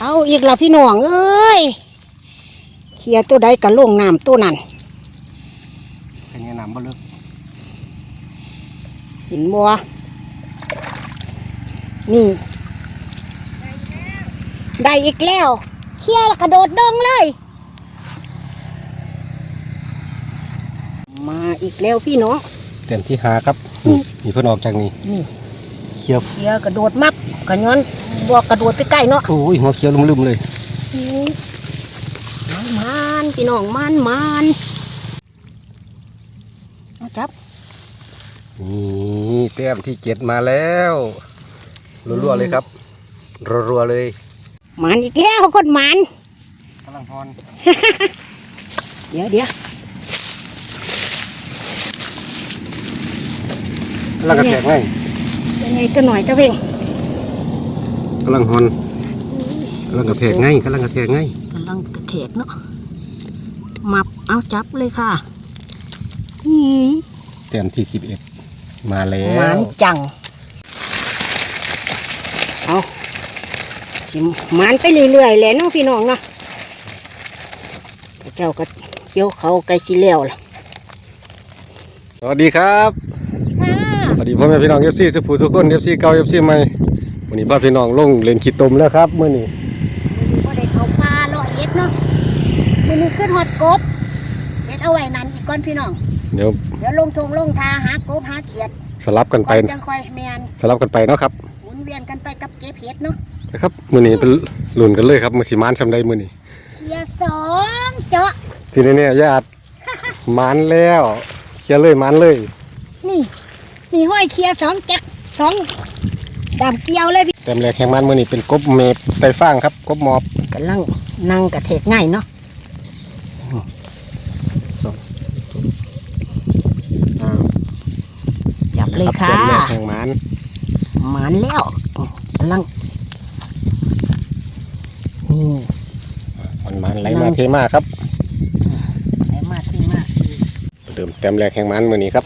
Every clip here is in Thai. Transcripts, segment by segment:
เอาอีกละพี่น้องเอ้ยเขียตัวใดกะลงน้ำตัวนั้นเป็นไงน้ำบ่ลึกเห็นบัวนี่ ได้อีกแล้วเขียแล้วกระโดดดงเลย มาอีกแล้วพี่น้องเต็มที่หาครับนี่มีเพิ่นออกจากนี่นี่ เขียวเขียกระโดดมับกระย้อนบวกกระโดดไปใกล้เนาะโอ้ยหัวเขียวลืมๆเลยมันมันพี่น้องมันมันเอาจับนี่แต้มที่เจ็ดมาแล้วรัวๆเลยครับรัวๆเลยมันอีกแล้วคนมันกำลังพรเดี๋ยวเดี๋ยวกำลังกระแทกไง ยังไงตัวหน่อยตัวเพ่งกำลังฮอนกำลังกระแทกไงกำลังกระแทกไงกำลังกระเทกเนาะมับเอาจับเลยค่ะนี่แต้มที่สิบเอ็ดมาแล้มัวนจังเอาจิมมันไปเรื่อยๆแหละเนาะพี่น้องเนาะเจ้าก็เกี่ยวเขาไก่สิแล้วล่ะสวัสดีครับค่ะส วัสดีพ่อแม่พี่น้องเอฟซีทุกผู้ทุกคนเอฟซีเก่าเอฟซีใหม่วันนี้บ้านพี่น้องลงเล่นขีดตมแล้วครับเมื่อนี้ก็ได้เขาปลาลอยเอ็ดเนาะมือนี้ขึ้นฮอดกบเอ็ดเอาไว้นั่นอีกก้อนพี่น้องเดี๋ยวเดี๋ยวลงทงลงทาหากบหาเขียด สลับกันไปก่อนจังคอยแมนสลับกันไปเนาะครับหมุนเวียนกันไปกับเก็บเห็ดเนาะนะครับมื่อนี้เป็นลุ่นกันเลยครับมือสีมานสำได้มื่อนี้เขียดสองเจาะทีนี้เนี่ยญาติมานแล้วเคลียร์เลยมานเลย นี่ นี่ห้อยเขียดสองจักสองดามเกลียวเลยพี่เต็มแรกแข่งมันมื่อนี้เป็นกบเมฟไตฟางครับกบหมอบกำลังนั่งกระเทกง่ายเนาะจับเลยค่ะเต็มแรกแข่งมันหมานแล้วกำลังนี่มันมันไหลมาเทมาครับไหนมาที่มาเดิมเต็มแรกแข่งมันมื่อนี้ครับ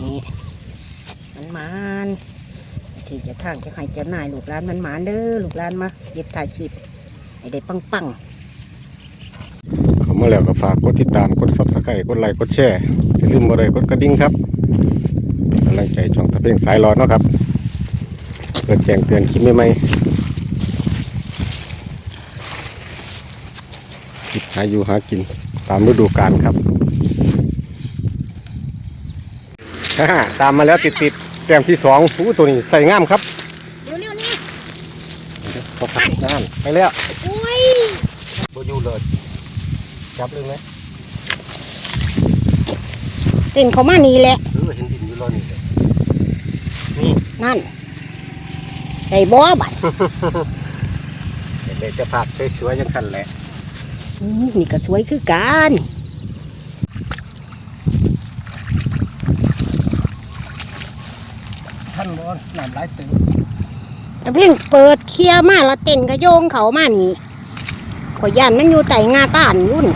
นี่ มันมานที่จะทางจะให้เจ้านายลูกหลานมันหมานเด้อลูกหลานมาเย็บถ่ายคลิปให้ได้ปังปังเขามาแล้วก็ฝากกดติดตามกดซับสไครต์กดไลค์กดแชร์อย่าลืมบ่ได้กดกระดิ่งครับกำลังใจช่องตะเพียงสายรอดเนาะครับเพื่อแจ้งเตือนคลิปใหม่ๆคลิปหาอยู่หากินตามฤดูกาลครับฮ่าตามมาแล้วติดติดๆ แต้มที่สองอู้ตัวนี้ใส่งามครับๆเร็วๆนี่เขาพักงานไปแล้วโอ้ยบอยู่เลยจับเลยไหมเต้นเขามานี่แหละเออเห็นดินอยู่รอนี่เลยนั่นได้บ่บัดเห็นเลยจะผักสวยๆยังคันแหละอื้อนี่ก็สวยคือกัน ท่านร้ อนน้ำไหลตึงแต่เพิ่งเปิดเคลียร์มาแล้วเต้นก็โยงเขามานี่ขอยยันมันอยู่ไต่งาต้านอยุ่น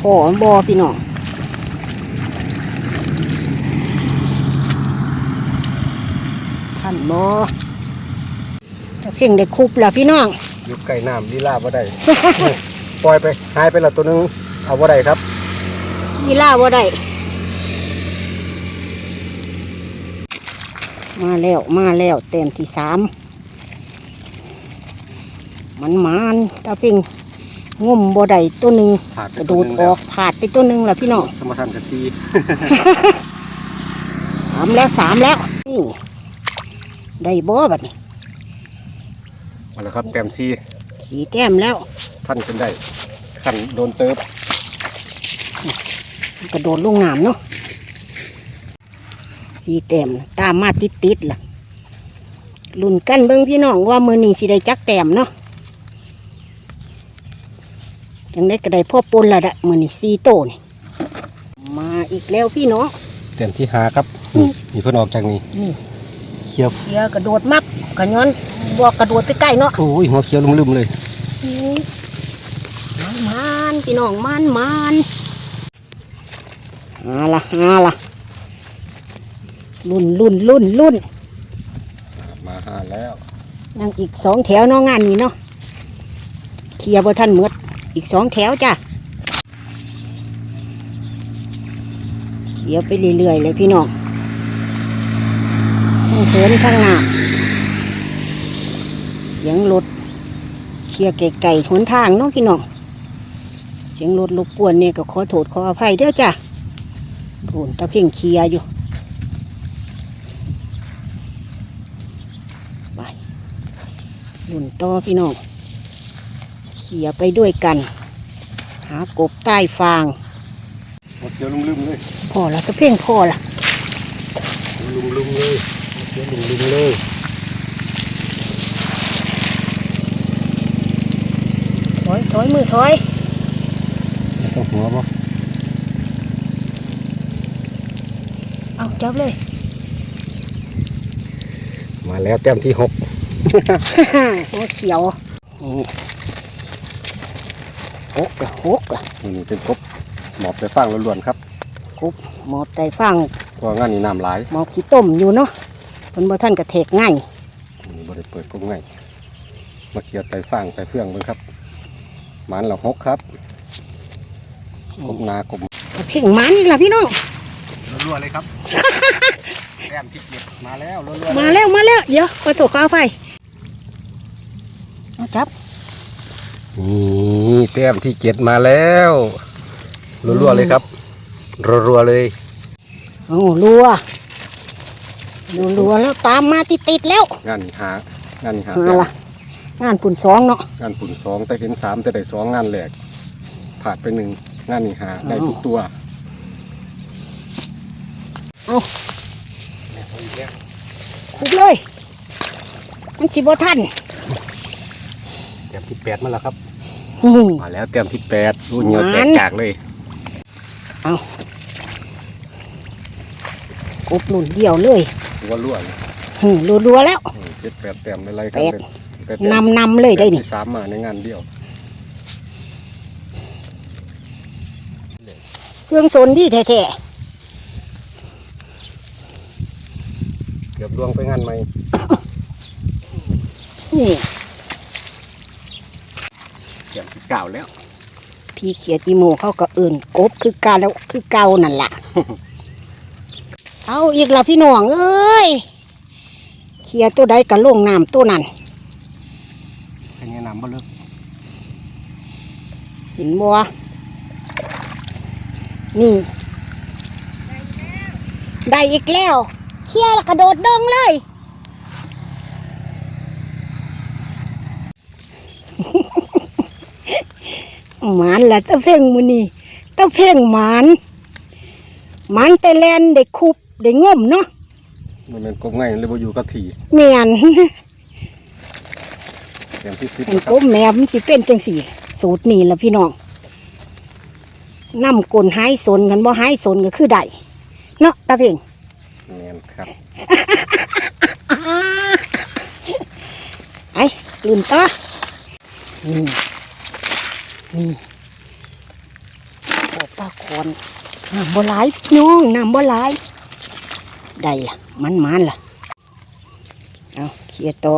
พอบ่พี่น้องท่านบ่แต่เพ่งได้คุบแล้วพี่น้องอยู่ไก่น้ำลีลาบ่ได้ ปล่อยไปหายไปและตัวหนึงเอาบ่ได้ครับ นี่ล่าบ่ได้มาแล้วมาแล้วเต็มที่สามมันมานตาเพ่งงมบ่ได้ตัวหนึ่งผ่านกระโดดออกผาดไปตัวหนึ่งแล้วพี่น้องธรรมทันกระซีสามแล้วสามแล้วนี่ได้บ่บัดนี้มาแล้วครับแปมซีสีแต้มแล้วท่านขึ้นได้ขันโดนเติบ กระโดดลงน้ำเนาะสีแต้มตามมาติดติดๆล่ะลุ่นกันเบิ่งพี่น้องว่ามือนี้สิได้จักแต้มเนาะจังได้ก็ได้พ่อปนละดะมือนี้สีโตนี่มาอีกแล้วพี่น้องเต็มที่หาครับนี่มีเพิ่นออกจากนี่นี่เขียวเขียกระโดดมับกระย้อนบวกกระโดดไปใกล้เนาะโอ้ยหัวเขียวลืมๆเลยมันมันพี่น้องมันมัน หาละหาละรุ่นรุ่นรุ่นรุ่นมาหาแล้วยังอีกสองแถวเนาะงานนี้เนาะเคลียร์บ่ทันหมดอีกสองแถวจ้ะเคลียร์ไปเรื่อยๆเลยพี่น้องทั้งเขินทั้งหน้าเสียงรถเคลียร์ไก่ๆหนทางเนาะพี่น้องเสียงรถรบกวนเนี่ยก็ขอโทษขออภัยเด้อจ้ะ โดนตะเพ่งเคลียร์อยู่ไปหนุนต่อพี่น้องเขี่ยไปด้วยกัน หากบใต้ฟางหมดเดี๋ยวลุ่มๆเลยพอละตะเพ่งพอละลุ่มๆเลยหมดเดี๋ยวลุ่มๆเลยถอยถอยมือถอยต้องหัวบ่ เอาจับเลย มาแล้วแต้มที่หกหัวเขียวนี่หกอะหกอะนี่เป็นกบหมอบไปฟางล้วนๆครับกบหมอบไตฟางเพราะว่างานนี้น้ำหลายหมอบขี้ต้มอยู่เนาะเพิ่นบ่ท่านกระเทกง่ายนี่บริเปิดกบง่ายมาเคลียร์ไตฟางไตเฟื่องเบิ่งครับหมันเราหกครับกบนากบตะเพ่งหมันนี่ล่ะพี่น้อง รัวๆเลยครับแต้มที่เจ็ดมาแล้วรัวๆมาแล้วมาแล้วเดี๋ยวขอโทษขออภัยเอาจับนี่แต้มที่เจ็ดมาแล้วรัวๆเลยครับรัวๆเลยโอ้รัวรัวรัวแล้วตามมาติดติดๆแล้วงานนี้หางานนี้หาหาละงานปุ่นสองเนาะงานปุ่นสองแต่เห็นสามแต่ได้สองงานแหลกผ่านไปหนึ่งงานนี้หาได้ทุกตัว เอาคุบเลย มันสิบ่ทันแต้มที่แปดมาแล้วครับนี่มาแล้วแต้มที่แปดรู้เหนียวแตกจากเลยกบหนุนเดียวเลยรัวรัวๆเลยหืมรัวๆแล้ว อืมเจ็ดแปดแต้มอะไรกันแปดเลยแปดนำนำเลยได้นี่ที่สามมาในงานเดียวเสื่องสนดีแท้ กือบล่วงไปงานใหม่ๆนี่แต้มที่เก้าแล้ว พี่เขียดอีโมเขาก็เอื่นกบคือเกาแล้วคือเก่านั่นล่ะ เอาอีกละพี่น้องเอ้ยเขียดตัวใดก็ลงน้ำตัวนั้นเป็นไงน้ำบ่เลิกเห็นบัวนี่ ได้อีกแล้ว เขี้ยแล้วกระโดดดงเลยหมานละตะเพ่งมือนี่ตะเพ่งหมานหมานแต่แลนได้คุบได้ง่มเนาะมันเป็นกบง่ายเลยบ่อยู่กับทีเมียนแต้มที่สิบเป็นนะคกรับ บแมวมันสิเป็นจังสี่ สูตรนี่ละพี่น้องน้ำกลนหายสนกันบ่หายสนก็คือได้เนาะตาเพ่งแมน ครับไอ้ลืมตานี่นี่โอ้ปลาคอนน้ำบ่หลายพี่น้องน้ำบ่หลายได้ล่ะ มันมันล่ะเอาเขียต่อ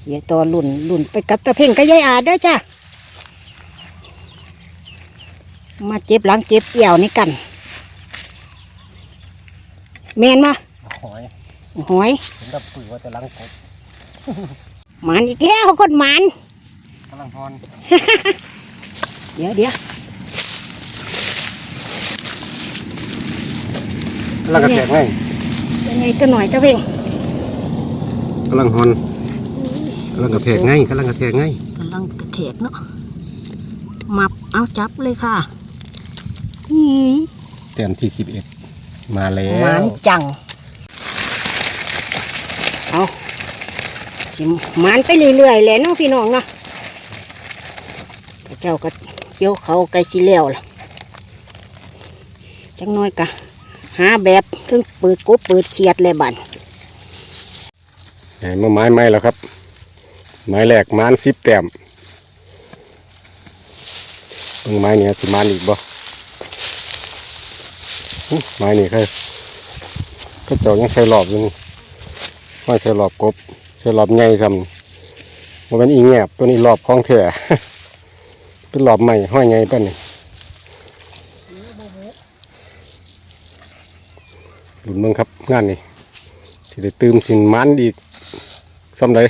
เขียต่อลุ่นลุ่นไปกับตะเพ่งกับยายอาเด้อจ้ะมาเจ็บหลังเจ็บเอี่ยวนี่กัน แมนมาหอยหอยเห็นดับปือว่าจะล้างกบหมันอีกแล้วคนหมันกำลังฮอน เดี๋ยวเดี๋ยวกำลังกระแทกง่ายยังไงตัวหน่อยตะเพ่งกำลังฮอนกำลังกระแทกง่ายกำลังกระแทกง่ายกำลังกระเทกเนาะมับเอาจับเลยค่ะนี่แต้มที่สิบเอ็ด มาแล้หมันวจัง เอาจิมหมันไปเรื่อยๆแหละเน้องพี่น้องเนาะพระเจ้าก็เกี่ยวเขาไกลสิแล้วล่ะจังน้อยกะหาแบบถึงเปิดกบเปิดเขียดเลยบันไหนมาไม้ไม้แล้วครับ ไม้แรกมานสิบแต้มเบิ่งไม้เนี่ยสิมานอีกบ่หึ ไม้นี่คือก็เจ้ายังใส่หลอบอยู่นี่ว่ใส่หลอบกบใส่หลอบใหญ่ทำมันเป็นอีแงบตัวนี้หลอบของแท้เป็นหลอบใหม่ห้อยใหญ่ปะนี่หลุนเมืองครับงานนี้สิได้ตื่มสินมันอีกซ้ำเลย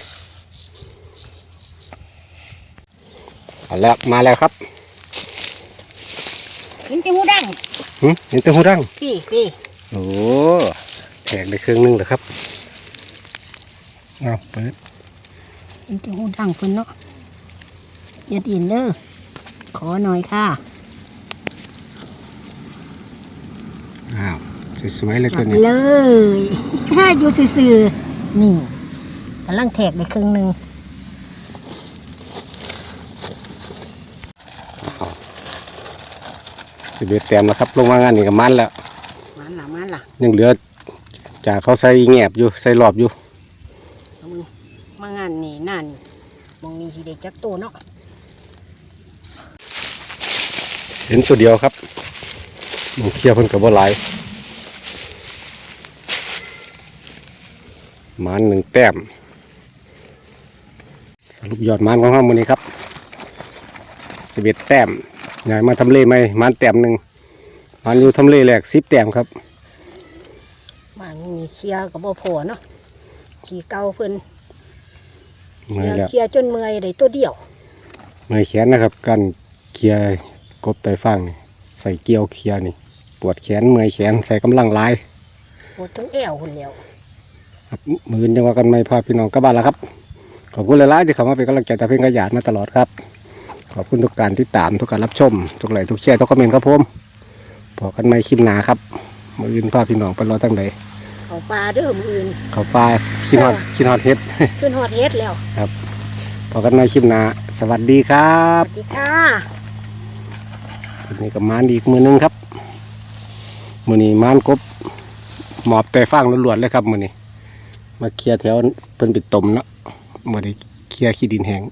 เอาแล้วมาแล้วครับเห็นจะหูดัง เห็นแตัวหูดังพี่พี่โอ้แทงได้เครื่องหนึงเหรอครับเอาเปิดเห็นจะหูดังเพิ่นเนาะอย่าดินเด้อขอหน่อยค่ะอ้าวสวยๆเลยจัตัวบนี้เลยถ้าอยู่ซื่อๆนี่กำลังแทกได้ครึ่งหนึ่ง สิบเอ็ดแต้มแล้วครับ ลงมางานนี่กับมันแล้ว มันล่ะมันล่ะยังเหลือจากเขาใส่แงบอยู่ใส่รอบอยู่เอามือมางานนี่หน้านี่มองนี่สิได้จักตัวเนาะเห็นตัวเดียวครับหมันเคลียร์เพิ่นกับว่าหลายหมันหนึ่งแต้ม สรุปยอดหมันของเรามือนี้ครับสิบเอ็ดแต้ม ใหญ่มาทำเลไหมหมันแต้มหนึ่งหมันอยู่ทำเลแรกสิบแต้มครับบ้านนี่เคลียร์กับบ่พอเนาะขี่เก่าเพิ่นเมื่อยแล้วเคลียร์จนเมื่อยได้ตัวเดียวเมื่อยแขนนะครับการเคลียร์กบไตฟางนี่ใส่เกลียวเคลียร์นี่ ปวดแขนเมื่อยแขนใส่กำลังหลายปวดทั้งแอวคนแล้วครับมือนี้ว่ากันไม่พาพี่น้องกลับบ้านแล้วครับขอบคุณหลายๆที่เข้ามาเป็นกำลังใจตาเพ่งกระยาดมาตลอดครับ ขอบคุณทุกการติดตามทุกการรับชม ทุกไลค์ทุกแชร์ทุกคอมเมนต์ครับผมพอกันไม่คลิปหนาครับมืออื่นพาพี่น้องไปรอตั้งไหนเขาปลาเด้อมืออื่นเขาปลาขี้นอดขี้นอดเฮ็ดขึ้นฮอดเฮ็ดแล้วพอกันไม่คลิปหนาสวัสดีครัสบวัสดีค่ะคลิปนี้กับมานอีกมือหนึงครับมือนี้มานกบหมอบแต่ฟางล้วนๆเลยครับมือนี้ มาเคลียร์แถวเป็นปิดตมเนาะมือนี้เคลียร์ขี้ดินแห้ง